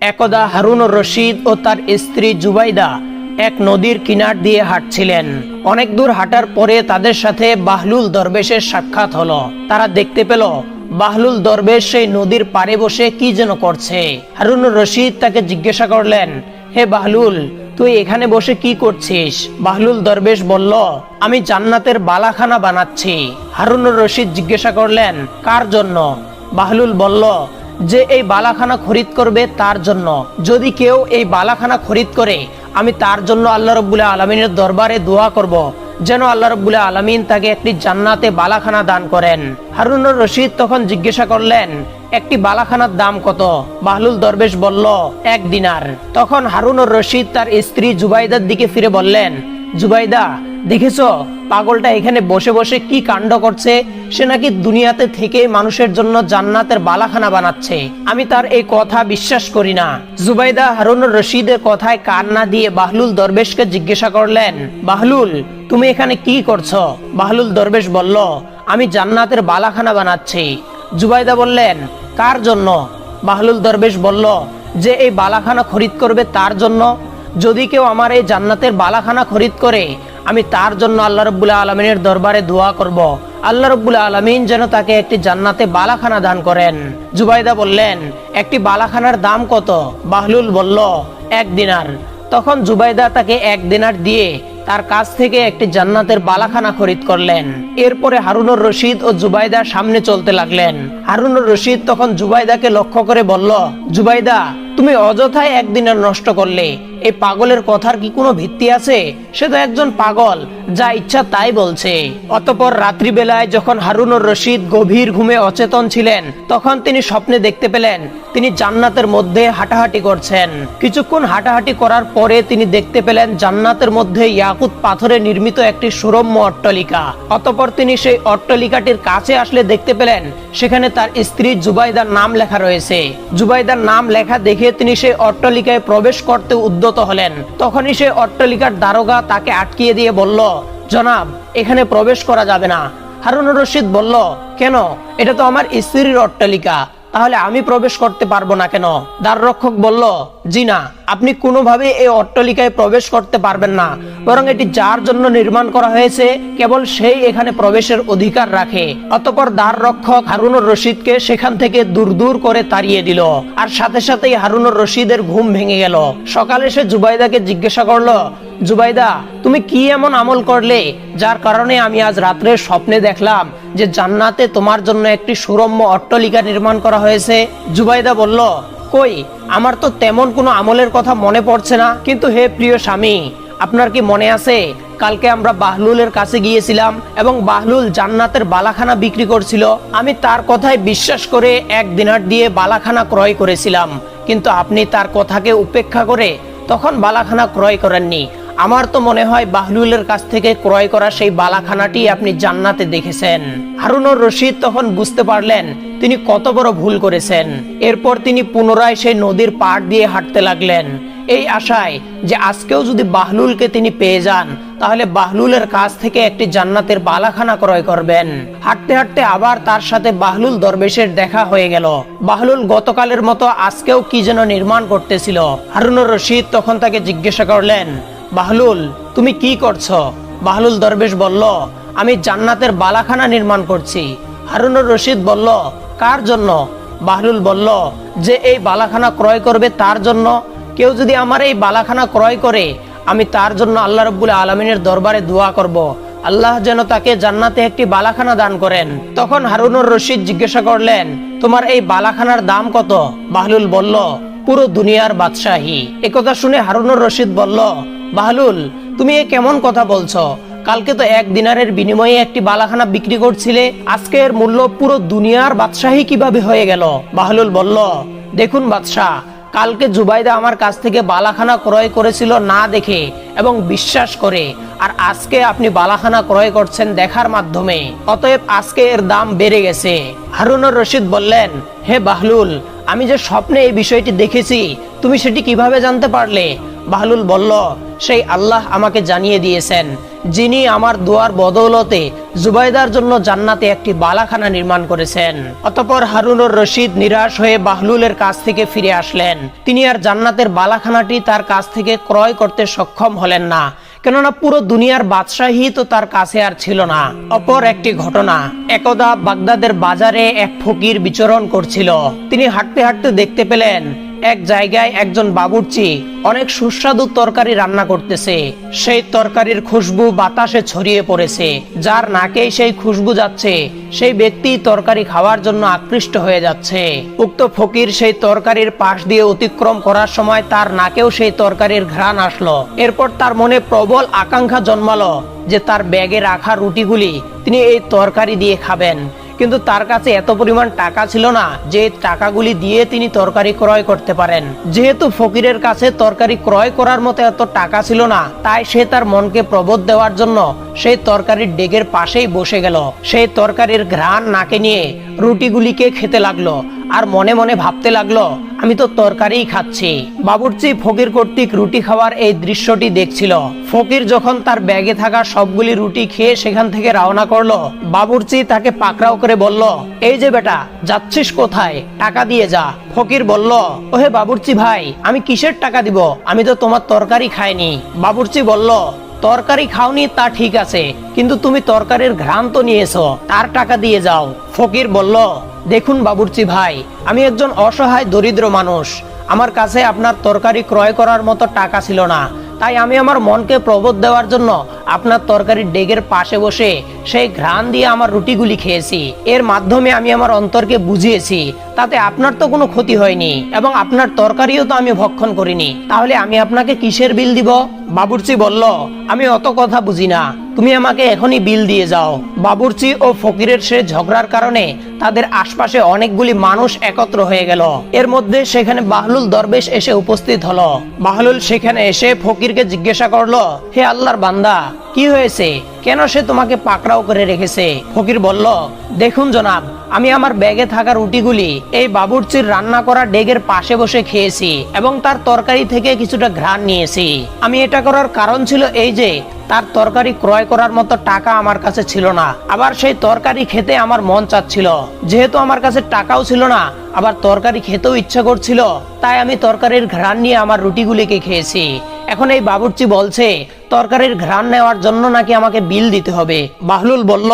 একদা হারুনুর রশিদ ও তার স্ত্রী জুবাইদা এক নদীর কিনার দিয়ে হাঁটছিলেন। অনেক দূর হাঁটার পরে তাদের সাথে বাহলুল দরবেশের সাক্ষাৎ হলো। তারা দেখতে পেল, বাহলুল দরবেশ সেই নদীর পাড়ে বসে কি যেন করছে। হারুনুর রশিদ তাকে জিজ্ঞাসা করলেন, হে বাহলুল, তুই এখানে বসে কি করছিস? বাহলুল দরবেশ বলল, আমি জান্নাতের বালাখানা বানাচ্ছি। হারুনুর রশিদ জিজ্ঞাসা করলেন, কার জন্য? বাহলুল বলল যে এই বালাখানা খরিদ করবে তার জন্য। যদি কেউ এই বালাখানা খরিদ করে, আমি তার জন্য আল্লাহ রব্বুল্লাহ আলমিনের দরবারে দোয়া করব। যেন আল্লাহ রব্বুল্লাহ আলমিন তাকে একটি জান্নাতে বালাখানা দান করেন। হারুনুর রশিদ তখন জিজ্ঞাসা করলেন, একটি বালাখানার দাম কত? বাহলুল দরবেশ বলল, এক দিনার। তখন হারুনুর রশিদ তার স্ত্রী জুবাইদার দিকে ফিরে বললেন, জুবাইদা দেখেছ? পাগলটা এখানে বসে বসে কি কাণ্ড করছে? সে নাকি দুনিয়াতে থেকে মানুষের জন্য জান্নাতের বালাখানা বানাচ্ছে। আমি তার এই কথা বিশ্বাস করি না। জুবাইদা হারুন রশিদের কথায় কান না দিয়ে বাহলুল দরবেশকে জিজ্ঞাসা করলেন, বাহলুল, তুমি এখানে কি করছ? বাহলুল দরবেশ বলল, আমি জান্নাতের বালাখানা বানাচ্ছি। জুবাইদা বললেন, কার জন্য? বাহলুল দরবেশ বলল, যে এই বালাখানা খরিদ করবে তার জন্য। যদি কেউ আমার এই জান্নাতের বালাখানা খরিদ করে আমি তার জন্য আল্লাহ রব্বুল্লাহ আলমিনের দরবারে দোয়া করব। আল্লাহ রব্বুল্লাহ আলমিন যেন তাকে একটি জান্নাতে বালাখানা দান করেন। জুবাইদা বললেন, একটি বালাখানার দাম কত? বাহলুল বলল, এক দিনার। তখন জুবাইদা তাকে এক দিনার দিয়ে তার কাছ থেকে একটি জান্নাতের বালাখানা খরিদ করলেন। এরপরে হারুনুর রশিদ ও জুবাইদা সামনে চলতে লাগলেন। হারুনুর রশিদ তখন জুবাইদাকে লক্ষ্য করে বলল, জুবাইদা, তুমি অযথায় একদিনের নষ্ট করলে। এই পাগলের কথার কি কোনো ভিত্তি আছে? সে তো একজন পাগল, যা ইচ্ছা তাই বলছে। অতপর রাত্রিবেলায় যখন হারুনুর রশিদ গভীর ঘুমে অচেতন ছিলেন, তখন তিনি স্বপ্নে দেখতে পেলেন, তিনি জান্নাতের মধ্যে হাঁটাহাঁটি করছেন। কিছুক্ষণ হাঁটাহাঁটি করার পরে তিনি দেখতে পেলেন জান্নাতের মধ্যে ইয়াকুত পাথরে নির্মিত একটি সুরম্য অট্টালিকা। অতপর তিনি সেই অট্টালিকাটির কাছে আসলে দেখতে পেলেন, সেখানে তার স্ত্রী জুবাইদার নাম লেখা রয়েছে। জুবাইদার নাম লেখা দেখে তিনি সেই অট্টালিকায় প্রবেশ করতে উদ্যত হলেন। তখনই সে অট্টালিকার দারোগা তাকে আটকিয়ে দিয়ে বলল, জনাব, এখানে প্রবেশ করা যাবে না। হারুন রশিদ বলল, কেন? এটা তো আমার স্ত্রীর অট্টালিকা। তাহলে আমি প্রবেশ করতে পারব না কেন? দ্বার রক্ষক বলল, জি না, আপনি কোনোভাবে এই অট্টালিকায় প্রবেশ করতে পারবেন না। বরং এটি যার জন্য নির্মাণ করা হয়েছে, কেবল সেই এখানে প্রবেশের অধিকার রাখে। অতপর দ্বার রক্ষক হারুনুর রশিদকে সেখান থেকে দূর দূর করে তাড়িয়ে দিল। আর সাথে সাথেই হারুনুর রশিদের ঘুম ভেঙে গেল। সকালে সে জুবাইদাকে জিজ্ঞাসা করল, জুবাইদা, তুমি কি এমন আমল করলে, যার কারণে আমি আজ রাত্রে স্বপ্নে দেখলাম যে জান্নাতে তোমার জন্য একটি সুরম্য অট্টালিকা নির্মাণ করা হয়েছে। জুবাইদা বলল, কই, আমার তো তেমন কোনো আমলের কথা মনে পড়ছে না। কিন্তু হে প্রিয় স্বামী, আপনার কি মনে আছে, কালকে আমরা বাহলুলের কাছে গিয়েছিলাম এবং বাহলুল জান্নাতের বালাখানা বিক্রি করছিল। আমি তার কথায় বিশ্বাস করে এক দিনার দিয়ে বালাখানা ক্রয় করেছিলাম। কিন্তু আপনি তার কথাকে উপেক্ষা করে তখন বালাখানা ক্রয় করেননি। আমার তো মনে হয় বাহলুলের কাছ থেকে ক্রয় করা সেই বালাখানাটি আপনি জান্নাতে দেখেছেন। হারুনুর রশিদ তখন বুঝতে পারলেন তিনি কত বড় ভুল করেছেন। এরপর তিনি পুনরায় সেই নদীর পাড় দিয়ে হাঁটতে লাগলেন। এই আশায় যে আজকেও যদি বাহলুলকে তিনি পেয়ে যান, তাহলে বাহলুলের কাছ থেকে একটি জান্নাতের বালাখানা ক্রয় করবেন। হাঁটতে হাঁটতে আবার তার সাথে বাহলুল দরবেশের দেখা হয়ে গেল। বাহলুল গতকালের মতো আজকেও কি যেন নির্মাণ করতেছিল। হারুনুর রশিদ তখন তাকে জিজ্ঞাসা করলেন বাহলুল, তুমি কি করছ? বাহলুল দরবেশ বলল, আমি জান্নাতের বালাখানা নির্মাণ করছি। হারুনুর রশিদ বলল, কার জন্য? বাহলুল বলল, যে এই বালাখানা ক্রয় করবে তার জন্য। কেউ যদি আমার এই বালাখানা ক্রয় করে, আমি তার জন্য আল্লাহ রব্বুল আলমিনের দরবারে দোয়া করব। আল্লাহ যেন তাকে জান্নাতে একটি বালাখানা দান করেন। তখন হারুনুর রশিদ জিজ্ঞাসা করলেন, তোমার এই বালাখানার দাম কত? বাহলুল বলল, পুরো দুনিয়ার বাদশাহী। একথা শুনে হারুনুর রশিদ বলল বাহলুল, তুমি এ কেমন কথা বলছো? কালকে তো এক দিনারের বিনিময়ে একটি বালাখানা বিক্রি করছিলে, আজকের মূল্য পুরো দুনিয়ার বাদশাহী কীভাবে হয়ে গেল? বাহলুল বলল, দেখুন বাদশাহ, কালকে জুবাইদা আমার কাছ থেকে বালাখানা ক্রয় করেছিল না দেখে এবং বিশ্বাস করে, আর আজকে আপনি বালাখানা ক্রয় করছেন দেখার মাধ্যমে। অতএব আজকে এর দাম বেড়ে গেছে। হারুনুর রশিদ বললেন, হে বাহলুল, আমি যে স্বপ্নে এই বিষয়টি দেখেছি, তুমি সেটি কীভাবে জানতে পারলে? বাহলুল বলল, সেই আল্লাহ আমাকে জানিয়ে দিয়েছেন, যিনি আমার দোয়ার বদৌলতে জুবাইদার জন্য জান্নাতে একটি বালাখানা নির্মাণ করেছেন। অতপর হারুনুর রশিদ নিরাশ হয়ে বাহলুলের কাছ থেকে ফিরে আসলেন। তিনি আর জান্নাতের বালাখানাটি তার কাছ থেকে ক্রয় করতে সক্ষম হলেন না, কেননা পুরো দুনিয়ার বাদশাহী তো তার কাছে আর ছিল না। অপর একটি ঘটনা, একদা বাগদাদের বাজারে এক ফকির বিচরণ করছিল। তিনি হাঁটতে হাঁটতে দেখতে পেলেন এক জায়গায় একজন বাবুর্চি অনেক সুস্বাদু তরকারি রান্না করতেছে। সেই তরকারির খুশবু বাতাসে ছড়িয়ে পড়েছে। যার নাকেই সেই খুশবু যাচ্ছে, সেই ব্যক্তি তরকারি খাওয়ার জন্য আকৃষ্ট হয়ে যাচ্ছে। উক্ত ফকির সেই তরকারির পাশ দিয়ে অতিক্রম করার সময় তার নাকেও সেই তরকারির ঘ্রাণ আসলো। এরপর তার মনে প্রবল আকাঙ্ক্ষা জন্মালো যে তার ব্যাগে রাখা রুটিগুলি তিনি এই তরকারি দিয়ে খাবেন। কিন্তু তার কাছে এত পরিমাণ টাকা ছিল না যে টাকাগুলি দিয়ে তিনি তরকারি ক্রয় করতে পারেন। যেহেতু ফকিরের কাছে তরকারি ক্রয় করার মতো এত টাকা ছিল না, তাই সে তার মনকে প্রবোধ দেওয়ার জন্য সেই তরকারির ডেগের পাশেই বসে গেল। সেই তরকারির ঘ্রাণ নাকে নিয়ে রুটিগুলিকে খেতে লাগল। আর মনে মনে ভাবতে লাগল, আমি তো তরকারিই খাচ্ছি। বাবুর্চি ফকির কর্তৃক রুটি খাওয়ার এই দৃশ্যটি দেখছিল। ফকির যখন তার ব্যাগে থাকা সবগুলি রুটি খেয়ে সেখান থেকে রওনা করল, বাবুর্চি তাকে পাকড়াও করে বলল, এই যে বেটা, যাচ্ছিস কোথায়? টাকা দিয়ে যা। ফকির বলল, ওহে বাবুর্চি ভাই, আমি কিসের টাকা দিব? আমি তো তোমার তরকারি খাইনি। বাবুর্চি বলল, তরকারি খাওনি তা ঠিক আছে, কিন্তু তুমি তরকারির ঘ্রাণ তো নিয়েছো, তার টাকা দিয়ে যাও। ফকির বলল দেখুন বাবুর্চি ভাই, আমি একজন অসহায় দরিদ্র মানুষ। আমার কাছে আপনার তরকারি ক্রয় করার মতো টাকা ছিল না। তাই আমি আমার মনকে প্রবোধ দেওয়ার জন্য আপনার তরকারির ডেগের পাশে বসে সেই ঘ্রাণ দিয়ে আমার রুটিগুলি খেয়েছি। এর মাধ্যমে আমি আমার অন্তরকে বুঝিয়েছি, তাতে আপনার তো কোনো ক্ষতি হয়নি এবং আপনার তরকারিও তো আমি ভক্ষণ করিনি। তাহলে আমি আপনাকে কিসের বিল দিব? বাবুর্চি বলল, আমি অত কথা বুঝি না। তুমি আমাকে এখনই বিল দিয়ে যাও। বাবুর্চি ও ফকিরের সে ঝগড়ার কারণে তাদের আশপাশে অনেকগুলি মানুষ একত্র হয়ে গেল। এর মধ্যে সেখানে বাহলুল দরবেশ এসে উপস্থিত হলো। বাহলুল সেখানে এসে ফকিরকে জিজ্ঞাসা করল, হে আল্লাহর বান্দা কি হয়েছে? কেন সে তোমাকে পাকড়াও করে রেখেছে? ফকির বলল, দেখুন জনাব, আমি আমার ব্যাগে থাকা রুটিগুলি এই বাবুর্চির রান্না করা ডেগের পাশে বসে খেয়েছি এবং তার তরকারি থেকে কিছুটা ঘ্রাণ নিয়েছি। আমি এটা করার কারণ ছিল এই যে, তার তরকারি ক্রয় করার মতো টাকা আমার কাছে ছিল না। আবার সেই তরকারি খেতে আমার মন চাচ্ছিল। যেহেতু আমার কাছে টাকাও ছিল না, আবার তরকারি খেতেও ইচ্ছা করছিল, তাই আমি তরকারির ঘ্রাণ নিয়ে আমার রুটিগুলিকে খেয়েছি। এখন এই বাবুর্চি বলছে তরকারির ঘ্রাণ নেওয়ার জন্য নাকি আমাকে বিল দিতে হবে? বাহলুল বলল,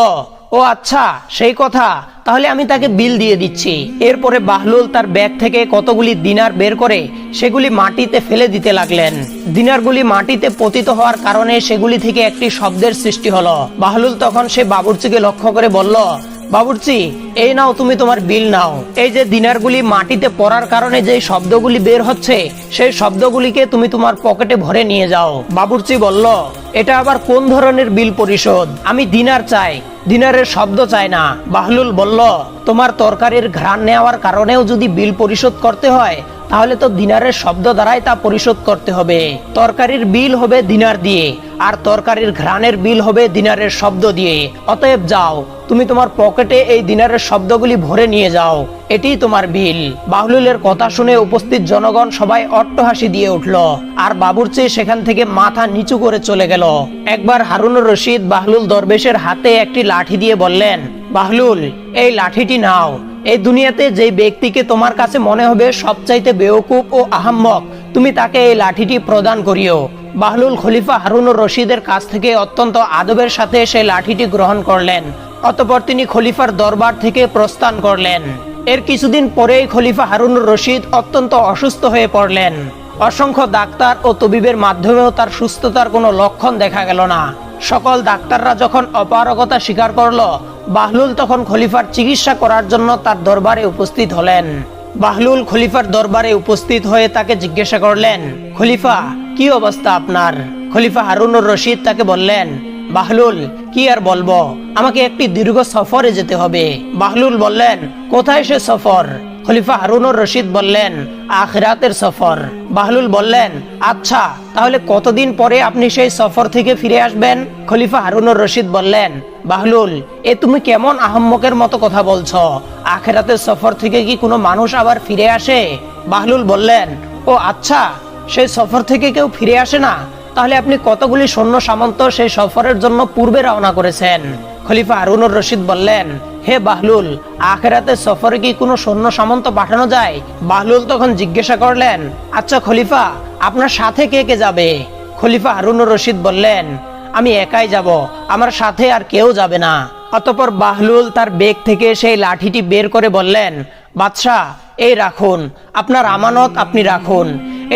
ও আচ্ছা সেই কথা। তাহলে আমি তাকে বিল দিয়ে দিচ্ছি। এরপরে বাহলুল তার ব্যাগ থেকে কতগুলি দিনার বের করে সেগুলি মাটিতে ফেলে দিতে লাগলেন। দিনারগুলি মাটিতে পতিত হওয়ার কারণে সেগুলি থেকে একটি শব্দের সৃষ্টি হলো। বাহলুল তখন সে বাবুর্চিকে লক্ষ্য করে বলল বাবুর্চি, এই নাও তুমি তোমার বিল নাও। এই যে দিনারগুলি মাটিতে পড়ার কারণে যে শব্দগুলি বের হচ্ছে, সেই শব্দগুলিকে তুমি তোমার পকেটে ভরে নিয়ে যাও। বাবুর্চি বলল, এটা আবার কোন ধরনের বিল পরিশোধ? আমি দিনার চাই, দিনারের শব্দ চাই না। বাহলুল বলল, তোমার তরকারির ঘ্রাণ নেওয়ার কারণেও যদি বিল পরিশোধ করতে হয় তাহলে তো দিনারের শব্দ দ্বারাই তা পরিশোধ করতে হবে। তরকারির বিল হবে দিনার দিয়ে, আর তরকারির ঘ্রাণের বিল হবে দিনারের শব্দ দিয়ে। অতএব যাও, তুমি তোমার পকেটে এই দিনারের শব্দগুলি ভরে নিয়ে যাও এটিই তোমার বিল। বাহলুলের কথা শুনে উপস্থিত জনগণ সবাই অট্টহাসি দিয়ে উঠল, আর বাবুর্চি সেখান থেকে মাথা নিচু করে চলে গেল। একবার হারুনুর রশিদ বাহলুল দরবেশের হাতে একটি লাঠি দিয়ে বললেন, বাহলুল, এই লাঠিটি নাও। এই দুনিয়াতে যে ব্যক্তিকে তোমার কাছে মনে হবে সবচাইতে বেওকুফ ও আহাম্মক, তুমি তাকে এই লাঠিটি প্রদান করিও। বাহলুল খলিফা হারুনুর রশিদের কাছ থেকে অত্যন্ত আদবের সাথে সেই লাঠিটি গ্রহণ করলেন। অতপর তিনি খলিফার দরবার থেকে প্রস্থান করলেন। এর কিছুদিন পরেই খলিফা হারুনুর রশিদ অত্যন্ত অসুস্থ হয়ে পড়লেন। অসংখ্য ডাক্তার ও তবিবের মাধ্যমেও তার সুস্থতার কোনো লক্ষণ দেখা গেল না। সকল ডাক্তাররা যখন অপারগতা স্বীকার করল, বাহলুল তখন খলিফার চিকিৎসা করার জন্য তার দরবারে উপস্থিত হলেন। বাহলুল খলিফার দরবারে উপস্থিত হয়ে তাকে জিজ্ঞাসা করলেন, খলিফা, কি অবস্থা আপনার? খলিফা হারুনুর রশিদ তাকে বললেন, বাহলুল, কি আর বলব? আমাকে একটি দীর্ঘ সফরে যেতে হবে। বাহলুল বললেন, কোথায় সে সফর? খলিফা হারুনুর রশিদ বললেন, আখরাতের সফর। বাহলুল বললেন আচ্ছা তাহলে কতদিন পরে আপনি সেই সফর থেকে ফিরে আসবেন? খলিফা হারুনুর রশিদ বললেন, বাহলুল, এ তুমি কেমন আহম্মকের মতো কথা বলছো? আখেরাতের সফর থেকে কি কোনো মানুষ আবার ফিরে আসে? বাহলুল বললেন, ও আচ্ছা সেই সফর থেকে কেউ ফিরে আসে না? তাহলে আপনি কতগুলি সৈন্য সামন্ত সেই সফরের জন্য পূর্বে রওনা করেছেন? খলিফা হারুনুর রশিদ বললেন, হে বাহলুল, আখেরাতে সফরে কি কোনো সৈন্য সামন্ত পাঠানো যায়? বাহলুল তখন জিজ্ঞাসা করলেন আচ্ছা খলিফা, আপনার সাথে কে কে যাবে? খলিফা হারুনুর রশিদ বললেন, আমি একাই যাব, আমার সাথে আর কেউ যাবে না। অতপর বাহলুল তার বেগ থেকে সেই লাঠিটি বের করে বললেন, বাদশাহ, এই রাখুন, আপনার আমানত আপনি রাখুন।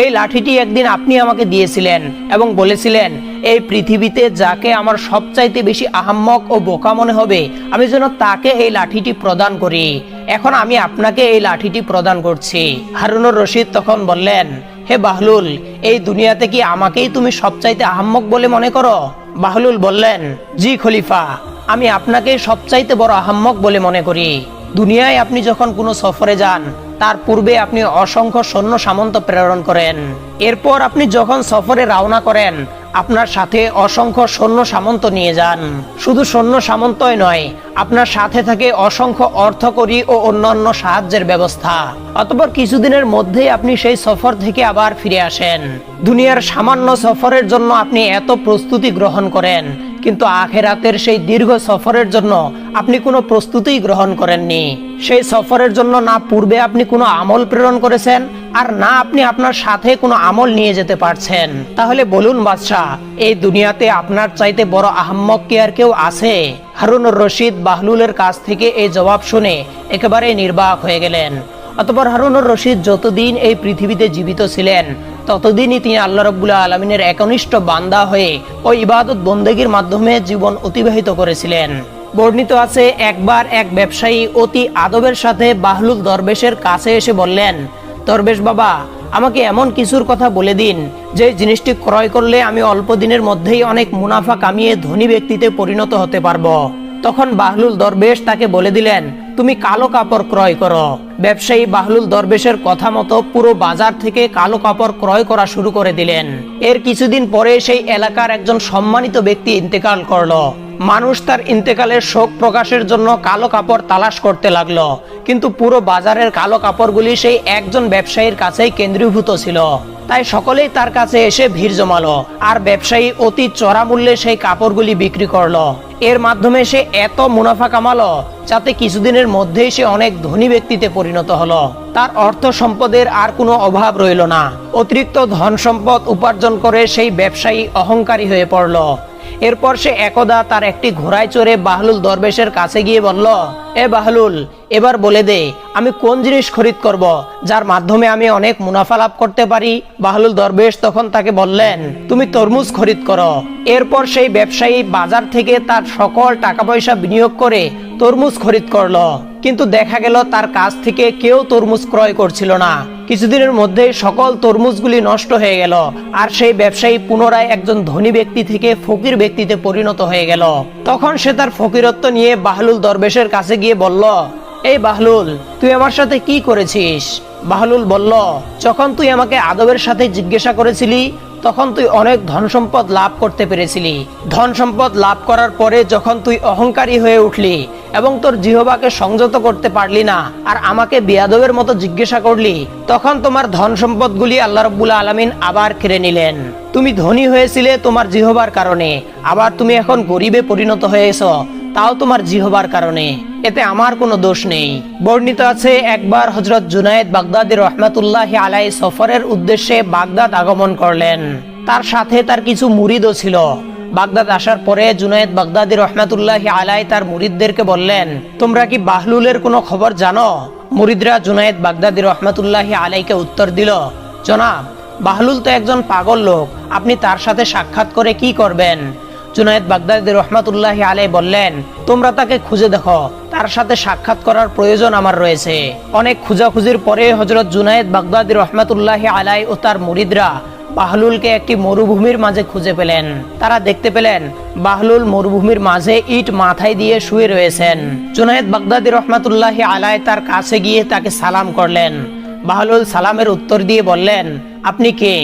এই লাঠিটি একদিন আপনি আমাকে দিয়েছিলেন এবং বলেছিলেন এই পৃথিবীতে যাকে আমার সবচাইতে বেশি আহাম্মক ও বোকা মনে হবে, আমি যেন তাকে এই লাঠিটি প্রদান করি। এখন আমি আপনাকে এই লাঠিটি প্রদান করছি। হারুনুর রশিদ তখন বললেন, হে বাহলুল, এই দুনিয়াতে কি আমাকেই তুমি সবচাইতে আহাম্মক বলে মনে করো? বাহলুল বললেন, জি খলিফা, আমি আপনাকে সবচাইতে বড় আহাম্মক বলে মনে করি। দুনিয়ায় আপনি যখন কোনো সফরে যান, তার পূর্বে আপনি অসংখ্য সৈন্য সামন্ত প্রেরণ করেন। এরপর আপনি যখন সফরে রওনা করেন আপনার সাথে অসংখ্য সৈন্য সামন্ত নিয়ে যান। শুধু সৈন্য সামন্তই নয়, আপনার সাথে থাকে অসংখ্য অর্থকরী ও অন্যান্য সাহায্যের ব্যবস্থা। অতপর কিছুদিনের মধ্যেই আপনি সেই সফর থেকে আবার ফিরে আসেন। দুনিয়ার সামান্য সফরের জন্য আপনি এত প্রস্তুতি গ্রহণ করেন, কিন্তু আখেরাতের সেই দীর্ঘ সফরের জন্য আপনি কোনো প্রস্তুতি গ্রহণ করেননি। সেই সফরের জন্য না পূর্বে আপনি কোনো আমল প্রেরণ করেছেন আর না আপনি আপনার সাথে কোনো আমল নিয়ে যেতে পারছেন। তাহলে বলুন বাদশাহ, এই দুনিয়াতে আপনার চাইতে বড় আহম্মক কি আর কেউ আছে? হারুনুর রশিদ বাহলুলের কাছ থেকে এই জবাব শুনে একেবারে নির্বাক হয়ে গেলেন। অতপর হারুনুর রশিদ যতদিন এই পৃথিবীতে জীবিত ছিলেন, ততদিনই তিনি আল্লাহ রব্বুল্লাহ আলমিনের একনিষ্ঠ বান্দা হয়ে ও ইবাদত বন্দেগীর মাধ্যমে জীবন অতিবাহিত করেছিলেন। বর্ণিত আছে, একবার এক ব্যবসায়ী অতি আদবের সাথে বাহলুল দরবেশের কাছে এসে বললেন দরবেশ বাবা, আমাকে এমন কিছুর কথা বলে দিন, যে জিনিসটি ক্রয় করলে আমি অল্প দিনের মধ্যেই অনেক মুনাফা কামিয়ে ধনী ব্যক্তিতে পরিণত হতে পারব। তখন বাহলুল দরবেশ তাকে বলে দিলেন, তুমি কালো কাপড় ক্রয় করো। ব্যবসায়ী বাহলুল দরবেশের কথা মতো পুরো বাজার থেকে কালো কাপড় ক্রয় করা শুরু করে দিলেন। এর কিছুদিন পরে সেই এলাকার একজন সম্মানিত ব্যক্তি ইন্তেকাল করল। মানুষ তার ইন্তেকালের শোক প্রকাশের জন্য কালো কাপড় তালাশ করতে লাগল। কিন্তু পুরো বাজারের কালো কাপড়গুলি সেই একজন ব্যবসায়ীর কাছেই কেন্দ্রীভূত ছিল। তাই সকলেই তার কাছে এসে ভিড় জমালো আর ব্যবসায়ী অতি চড়া মূল্যে সেই কাপড়গুলি বিক্রি করল। এর মাধ্যমে সে এত মুনাফা কামালো যাতে কিছুদিনের মধ্যেই সে অনেক ধনী ব্যক্তিতে পরিণত হলো। তার অর্থ সম্পদের আর কোনো অভাব রইল না। অতিরিক্ত ধন সম্পদ উপার্জন করে সেই ব্যবসায়ী অহংকারী হয়ে পড়ল। এরপর সে একদা তার একটি ঘোড়ায় চড়ে বাহলুল দরবেশের কাছে গিয়ে বলল, এ বাহলুল, এবার বলে দে, আমি কোন জিনিস খরিদ করব, যার মাধ্যমে আমি অনেক মুনাফা লাভ করতে পারি? বাহলুল দরবেশ তখন তাকে বললেন, তুমি তরমুজ খরিদ করো। এরপর সেই ব্যবসায়ী বাজার থেকে তার সকল টাকা পয়সা বিনিয়োগ করে তরমুজ খরিদ করল। কিন্তু দেখা গেল তার কাছ থেকে কেউ তরমুজ ক্রয় করছিল না। কিছুদিনের মধ্যে সকল তরমুজগুলি নষ্ট হয়ে গেল, আর সেই ব্যবসায়ী পুনরায় একজন ধনী ব্যক্তি থেকে ফকির ব্যক্তিতে পরিণত হয়ে গেল। তখন সে তার ফকিরত্ব নিয়ে বাহলুল দরবেশের কাছে গিয়ে বলল, এই বাহলুল, তুই আমার সাথে কি করেছিস? বাহলুল বলল, যখন তুই আমাকে আদবের সাথে জিজ্ঞাসা করেছিলি তখন তুই অনেক ধন সম্পদ লাভ করতে পেরেছিলি। ধন সম্পদ লাভ করার পরে যখন তুই অহংকারী হয়ে উঠলি এবং তোর জিহবাকে সংযত করতে পারলি না আর আমাকে বিয়াদবের মতো জিজ্ঞাসা করলি, তখন তোমার ধন সম্পদগুলি আল্লাহ রব্বুল আলমিন আবার কেড়ে নিলেন। তুমি ধনী হয়েছিলে তোমার জিহবার কারণে, আবার তুমি এখন গরিবে পরিণত হয়েছ। তাও তোমার জিহবার কারণে। এতে আমার কোনো দোষ নেই। বর্ণিত আছে, একবার হজরত জুনায়েদ বাগদাদি রহমাতুল্লাহ আলাই সফরের উদ্দেশ্যে বাগদাদ আগমন করলেন। তার সাথে তার কিছু মুরিদও ছিল। বাগদাদ আসার পরে জুনায়েদ বাগদাদি রহমাতুল্লাহ আলাই তার মুরিদদেরকে বললেন, তোমরা কি বাহলুলের কোনো খবর জানো? মুরিদরা জুনায়েদ বাগদাদি রহমাতুল্লাহ আলাইকে উত্তর দিল, জনাব, বাহলুল তো একজন পাগল লোক। আপনি তার সাথে সাক্ষাৎ করে কি করবেন? জুনায়েদ বাগদাদি রহমাতুল্লাহ আলাই বললেন, তোমরা তাকে খুঁজে দেখো। তার সাথে সাক্ষাৎ করার প্রয়োজন আমার রয়েছে। অনেক খুঁজাখুঁজির পরে হজরত জুনায়েদ বাগদাদি রহমাতুল্লাহ আলাই ও তার মুরিদরা বাহলুলকে একটি মরুভূমির মাঝে খুঁজে পেলেন। তারা দেখতে পেলেন, বাহলুল মরুভূমির মাঝে ইট মাথায় দিয়ে শুয়ে রয়েছেন। জুনায়েদ বাগদাদি রহমাতুল্লাহ আলাই তার কাছে গিয়ে তাকে সালাম করলেন। বাহলুল সালামের উত্তর দিয়ে বললেন, আপনি কে?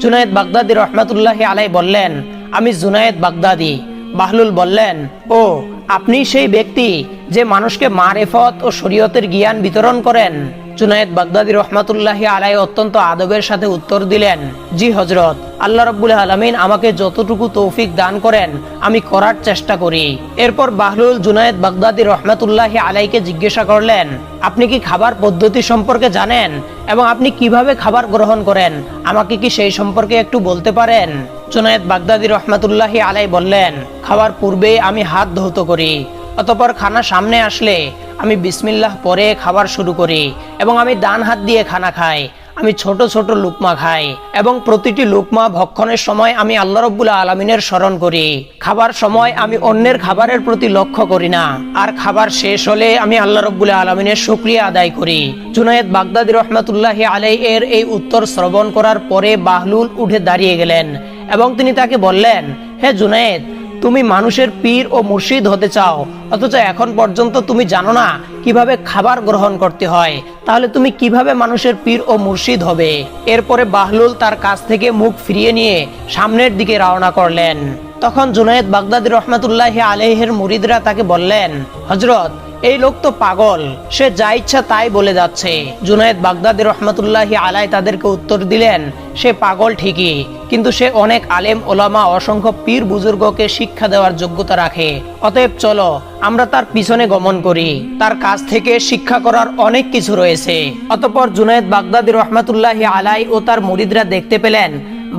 জুনায়েদ বাগদাদি রহমাতুল্লাহ আলাই বললেন আমি জুনায়েদ বাগদাদি। বাহলুল বললেন, ও, আপনি সেই ব্যক্তি যে মানুষকে মারেফত ও শরীয়তের জ্ঞান বিতরণ করেন? জুনায়েদ বাগদাদি রহমাতুল্লাহ আলাই অত্যন্ত আদবের সাথে উত্তর দিলেন, জি হজরত আল্লাহ রব্বুল আলমিন আমাকে যতটুকু তৌফিক দান করেন, আমি করার চেষ্টা করি। এরপর বাহলুল জুনায়েদ বাগদাদি রহমাতুল্লাহ আলাইকে জিজ্ঞাসা করলেন, আপনি কি খাবার পদ্ধতি সম্পর্কে জানেন এবং আপনি কীভাবে খাবার গ্রহণ করেন? আমাকে কি সেই সম্পর্কে একটু বলতে পারেন? জুনায়েদ বাগদাদি রহমাতুল্লাহ আলাই বললেন খাবার পূর্বে আমি হাত ধৌত করি, অতপর খানা সামনে আসলে আমি বিসমিল্লাহ পরে খাবার শুরু করি এবং আমি ডান হাত দিয়ে খানা খাই, আমি ছোট ছোট লুকমা খাই এবং প্রতিটি লুকমা ভক্ষণের সময় আমি আল্লাহ রব্বুল্লা আলমিনের স্মরণ করি। খাবার সময় আমি অন্যের খাবারের প্রতি লক্ষ্য করি না, আর খাবার শেষ হলে আমি আল্লাহ রব্বুল্লা আলমিনের শুক্রিয়া আদায় করি। জুনায়েদ বাগদাদি রহমতুল্লাহ আলাই এর এই উত্তর শ্রবণ করার পরে বাহলুল উঠে দাঁড়িয়ে গেলেন। এবং তিনি তাকে বললেন, হে জুনায়েদ তুমি মানুষের পীর ও মুর্শিদ হতে চাও, অথচ এখন পর্যন্ত তুমি জানো না কীভাবে খাবার গ্রহণ করতে হয়। তাহলে তুমি কীভাবে মানুষের পীর ও মুর্শিদ হবে? এরপরে বাহলুল তার কাছ থেকে মুখ ফিরিয়ে নিয়ে সামনের দিকে রওনা করলেন। তখন জুনায়েদ বাগদাদি রহমতুল্লাহ আলহের মুরিদরা তাকে বললেন হজরত এই লোক তো পাগল। সে যা ইচ্ছা তাই বলে যাচ্ছে। জুনায়েদ বাগদাদি রহমতুল্লাহ আলাই তাদেরকে উত্তর দিলেন, সে পাগল ঠিকই, কিন্তু সে অনেক আলেম, ওলামা, অসংখ্য পীর বুজুর্গকে শিক্ষা দেওয়ার যোগ্যতা রাখে। অতএব চলো, আমরা তার পিছনে গমন করি। তার কাছ থেকে শিক্ষা করার অনেক কিছু রয়েছে। অতপর জুনায়েদ বাগদাদি রহমতুল্লাহ আলাই ও তার মুরিদরা দেখতে পেলেন,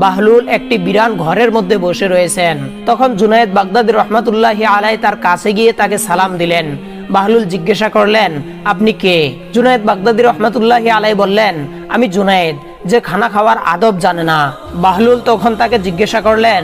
বাহলুল একটি বিরান ঘরের মধ্যে বসে রয়েছেন। তখন জুনায়েদ বাগদাদি রহমতুল্লাহ আলাই তার কাছে গিয়ে তাকে সালাম দিলেন বাহলুল জিজ্ঞাসা করলেন, আপনি কে? জুনায়েদ বাগদাদি রহমতুল্লাহ আলাই বললেন, আমি জুনায়েদ, যে খানা খাওয়ার আদব জানে না। বাহলুল তখন তাকে জিজ্ঞাসা করলেন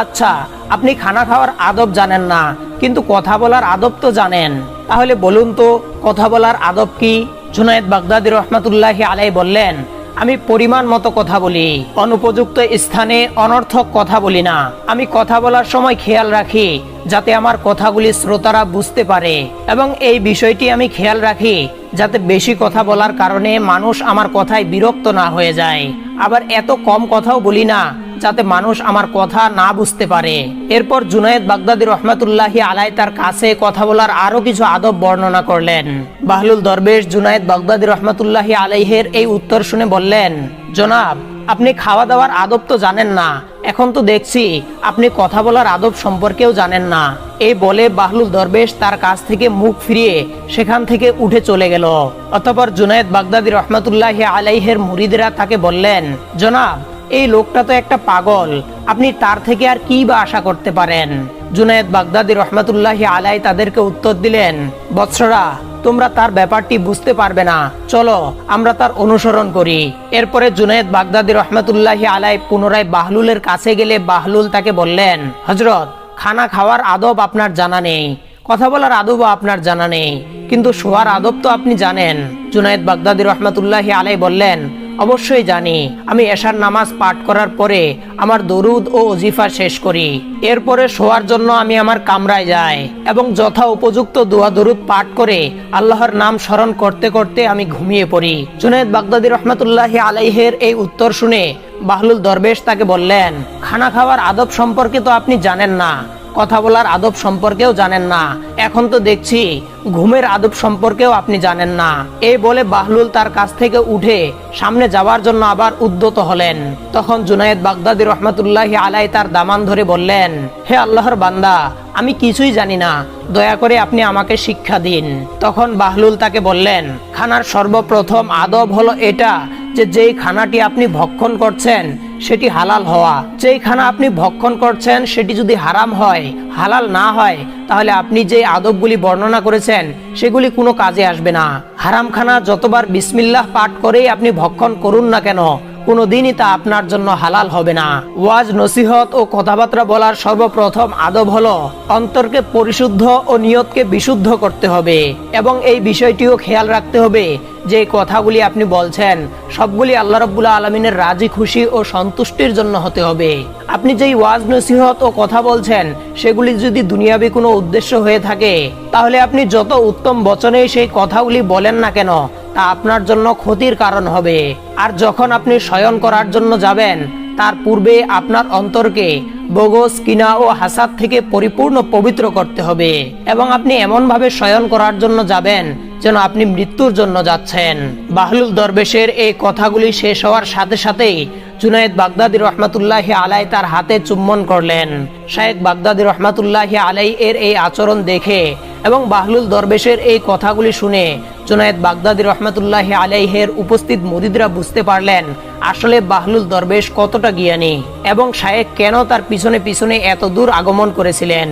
আচ্ছা আপনি খানা খাওয়ার আদব জানেন না, কিন্তু কথা বলার আদব তো জানেন। তাহলে বলুন তো, কথা বলার আদব কি? জুনায়েদ বাগদাদি রহমতুল্লাহ আলাই বললেন আমি পরিমাণ মতো কথা বলি, অনুপযুক্ত স্থানে অনর্থক কথা বলি না। আমি কথা বলার সময় খেয়াল রাখি, যাতে আমার কথাগুলি শ্রোতারা বুঝতে পারে এবং এই বিষয়টি আমি খেয়াল রাখি, যাতে বেশি কথা বলার কারণে মানুষ আমার কথায় বিরক্ত না হয়ে যায়। আবার এত কম কথাও বলি না যাতে মানুষ আমার কথা না বুঝতে পারে। এরপর জুনায়েদ বাগদাদি রহমাতুল্লাহি আলাই তার কাছে কথা বলার আরও কিছু আদব বর্ণনা করলেন। বাহলুল দরবেশ জুনায়েদ বাগদাদি রহমাতুল্লাহি আলাইহের এই উত্তর শুনে বললেন, জনাব, আপনি খাওয়া দাওয়ার আদব তো জানেন না। এখন তো দেখছি আপনি কথা বলার আদব সম্পর্কেও জানেন না। এই বলে বাহলুল দরবেশ তার কাছ থেকে মুখ ফিরিয়ে সেখান থেকে উঠে চলে গেল। অতপর জুনায়েদ বাগদাদি রহমাতুল্লাহ আলাইহের মুরিদরা তাকে বললেন, জনাব এই লোকটা তো একটা পাগল। আপনি তার থেকে আর কি বা আশা করতে পারেন? জুনায়েদ বাগদাদি রহমাতুল্লাহ আলাই তাদেরকে উত্তর দিলেন, বৎসরা, তোমরা তার ব্যাপারটি বুঝতে পারবে না। চলো, আমরা তার অনুসরণ করি। এরপরে জুনায়েদ বাগদাদি রহমাতুল্লাহ আলাই পুনরায় বাহলুলের কাছে গেলে বাহলুল তাকে বললেন হজরত খানা খাওয়ার আদব আপনার জানা নেই। কথা বলার আদবও আপনার জানা নেই। কিন্তু শোয়ার আদব তো আপনি জানেন। জুনায়েদ বাগদাদি রহমাতুল্লাহ আলাই বললেন অবশ্যই জানি, আমি এশার নামাজ পাঠ করার পরে আমার দরুদ ও অজিফা শেষ করি। এরপরে শোয়ার জন্য আমি আমার কামরায় যাই এবং যথা উপযুক্ত দোয়া দরুদ পাঠ করে আল্লাহর নাম স্মরণ করতে করতে আমি ঘুমিয়ে পড়ি। জুনায়েদ বাগদাদি রহমতুল্লাহ আলাইহের এই উত্তর শুনে বাহলুল দরবেশ তাকে বললেন, খানা খাওয়ার আদব সম্পর্কে তো আপনি জানেন না। কথা বলার আদব সম্পর্কেও জানেন না। এখন তো দেখছি, ঘুমের আদব সম্পর্কেও আপনি জানেন না। এই বলে বাহলুল তার কাছ থেকে উঠে সামনে যাওয়ার জন্য আবার উদ্যত হলেন। তখন জুনায়েদ বাগদাদি রহমতুল্লাহ আলাই তার দামান ধরে বললেন, হে আল্লাহর বান্দা, আমি কিছুই জানি না। দয়া করে আপনি আমাকে শিক্ষা দিন। তখন বাহলুল তাকে বললেন, খানার সর্বপ্রথম আদব হলো এটা যে যেই খানাটি আপনি ভক্ষণ করছেন, সেটি হালাল হওয়া। যেই খানা আপনি ভক্ষণ করছেন, সেটি যদি হারাম হয়, হালাল না হয়, তাহলে আপনি যে আদবগুলি বর্ণনা করেছেন, সেগুলি কোনো কাজে আসবে না। হারাম খানা যতবার বিসমিল্লাহ পাঠ করেই আপনি ভক্ষণ করুন না কেন কোনোদিনই তা আপনার জন্য হালাল হবে না। ওয়াজ, নসিহত ও কথাবার্তা বলার সর্বপ্রথম আদব হলো অন্তরকে পরিশুদ্ধ ও নিয়তকে বিশুদ্ধ করতে হবে এবং এই বিষয়টিও খেয়াল রাখতে হবে যে কথাগুলি আপনি বলছেন, সবগুলি আল্লাহ রব্বুল্লাহ আলমিনের রাজি খুশি ও সন্তুষ্টির জন্য হতে হবে। আপনি যেই ওয়াজ, নসিহত ও কথা বলছেন, সেগুলি যদি দুনিয়াবি কোনো উদ্দেশ্য হয়ে থাকে, তাহলে আপনি যত উত্তম বচনেই সেই কথাগুলি বলেন না কেন তা আপনার জন্য ক্ষতির কারণ হবে। আর যখন আপনি শয়ন করার জন্য যাবেন, তার পূর্বে আপনার অন্তরকে বগস, কিনা ও হাসাদ থেকে পরিপূর্ণ পবিত্র করতে হবে। এবং আপনি এমনভাবে শয়ন করার জন্য যাবেন, যেন আপনি মৃত্যুর জন্য যাচ্ছেন। বাহলুল দরবেশের এই কথাগুলি শেষ হওয়ার সাথে সাথেই জুনায়েদ বাগদাদি রহমাতুল্লাহ আলাই তার হাতে চুম্বন করলেন। শায়েক বাগদাদি রহমাতুল্লাহ আলাই এর এই আচরণ দেখে এবং বাহলুল দরবেশের এই কথাগুলি শুনে জুনায়েদ বাগদাদি রহমতুল্লাহ আলাইহের উপস্থিত মুরিদরা বুঝতে পারলেন আসলে বাহলুল দরবেশ কতটা জ্ঞানী এবং শায়েক কেন তার পিছনে পিছনে এত দূর আগমন করেছিলেন।